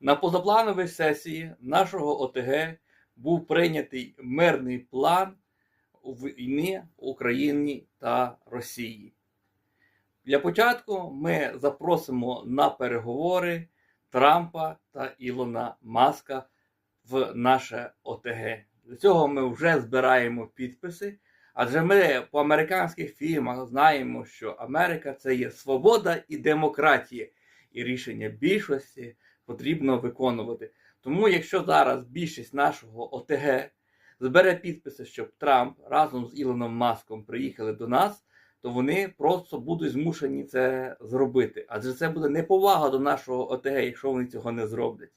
На позаплановій сесії нашого ОТГ був прийнятий мирний план війни в Україні та Росії. Для початку ми запросимо на переговори Трампа та Ілона Маска в наше ОТГ. Для цього ми вже збираємо підписи, адже ми по американських фільмах знаємо, що Америка це є свобода і демократія, і рішення більшості потрібно виконувати. Тому, якщо зараз більшість нашого ОТГ збере підписи, щоб Трамп разом з Ілоном Маском приїхали до нас, то вони просто будуть змушені це зробити. Адже це буде неповага до нашого ОТГ, якщо вони цього не зроблять.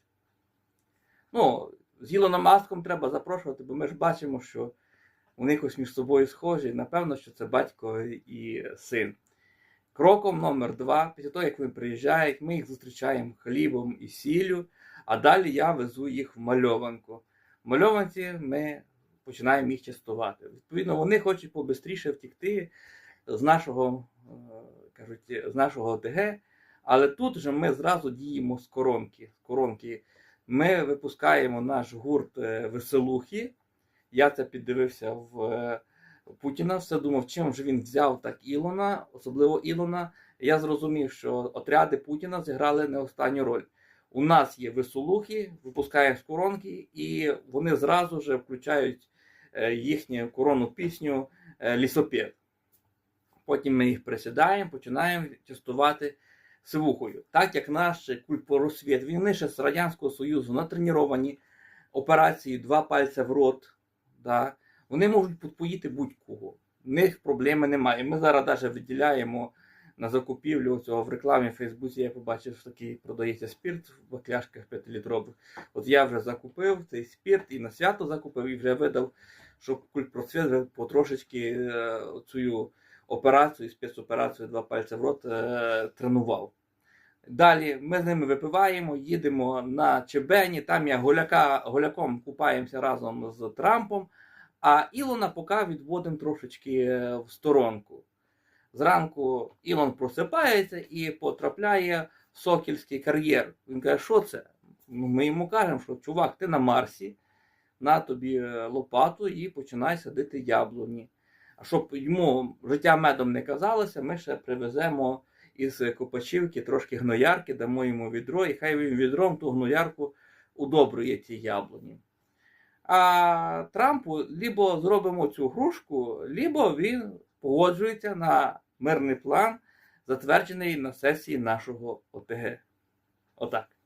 Ну, з Ілоном Маском треба запрошувати, бо ми ж бачимо, що вони якось між собою схожі. Напевно, що це батько і син. Кроком номер два, після того, як вони приїжджають, ми їх зустрічаємо хлібом і сіллю, а далі я везу їх в мальованку. В мальованці ми починаємо їх частувати. Відповідно, вони хочуть побистріше втікти з нашого, е, кажуть, з нашого ОТГ, але тут же ми зразу діємо з коронки. З коронки. Ми випускаємо наш гурт е, веселухи. Я це піддивився в е, Путіна, все думав, чим же він взяв так Ілона, особливо Ілона. Я зрозумів, що отряди Путіна зіграли не останню роль. У нас є веселухи, випускаємо з коронки, і вони зразу ж включають е, їхню коронну пісню е, Лісопед. Потім ми їх присідаємо, починаємо частувати сивухою. Так як наш культпросвіт, вони ще з Радянського Союзу натреновані операції два пальця в рот. Да, вони можуть підпоїти будь-кого. В них проблеми немає. Ми зараз навіть виділяємо на закупівлю цього в рекламі в Фейсбуці. Я побачив, що такий продається спірт в бакляшках 5-літрових. От я вже закупив цей спірт і на свято закупив, і вже видав, щоб культпросвіт вже потрошечки е, цю операцію, спецоперацію два пальця в рот е, тренував. Далі ми з ними випиваємо, їдемо на Чебені, там я голяка, голяком купаємося разом з Трампом, а Ілона поки відводимо трошечки е, в сторонку. Зранку Ілон просипається і потрапляє в Сокільський кар'єр. Він каже, що це? Ну, Ми йому кажемо, що чувак, ти на Марсі, на тобі е, лопату і починай садити яблуні. А щоб йому життя медом не казалося, ми ще привеземо із Копачівки трошки гноярки, дамо йому відро, і хай він відром ту гноярку удобрує ці яблуні. А Трампу лібо зробимо цю грушку, лібо він погоджується на мирний план, затверджений на сесії нашого ОТГ. Отак.